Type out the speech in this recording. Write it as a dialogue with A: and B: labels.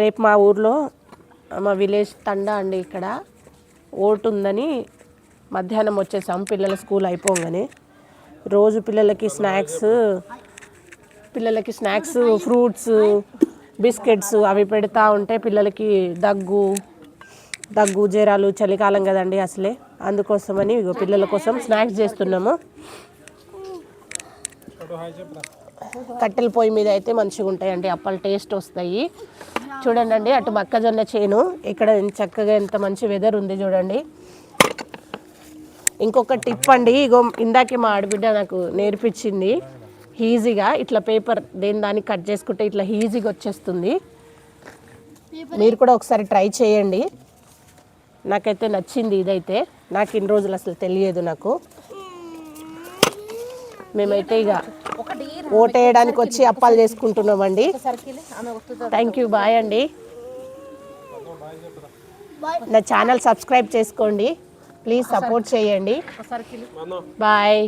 A: రేపు మా ఊర్లో మా విలేజ్ తండా అండి ఇక్కడ. ఓటు ఉందని మధ్యాహ్నం వచ్చేసాం పిల్లల స్కూల్ అయిపోగానే. రోజు పిల్లలకి స్నాక్స్ పిల్లలకి స్నాక్స్ ఫ్రూట్స్ బిస్కెట్స్ అవి పెడతా ఉంటే పిల్లలకి దగ్గు దగ్గు జ్వరాలు చలికాలం కదండి అసలే. అందుకోసమని పిల్లల కోసం స్నాక్స్ చేస్తున్నాము. కట్టెల పొయ్యి మీద అయితే మంచిగా ఉంటాయండి. అప్పలు టేస్ట్ వస్తాయి. చూడండి అండి అటు మొక్కజొన్న చేను. ఇక్కడ చక్కగా ఎంత మంచి వెదర్ ఉంది చూడండి. ఇంకొక టిప్ అండి ఇగో ఇందాకే మా ఆడబిడ్డ నాకు నేర్పించింది. ఈజీగా ఇట్లా పేపర్ దేని దాన్ని కట్ చేసుకుంటే ఇట్లా ఈజీగా వచ్చేస్తుంది. మీరు కూడా ఒకసారి ట్రై చేయండి. నాకైతే నచ్చింది ఇదైతే. నాకు ఇన్ని రోజులు అసలు తెలియదు నాకు. మేమైతే ఇక ఓటేయడానికి వచ్చి అప్పాలు చేసుకుంటున్నామండి. థ్యాంక్ యూ బాయ్ అండి. నా ఛానల్ సబ్స్క్రైబ్ చేసుకోండి. ప్లీజ్ సపోర్ట్ చేయండి. బాయ్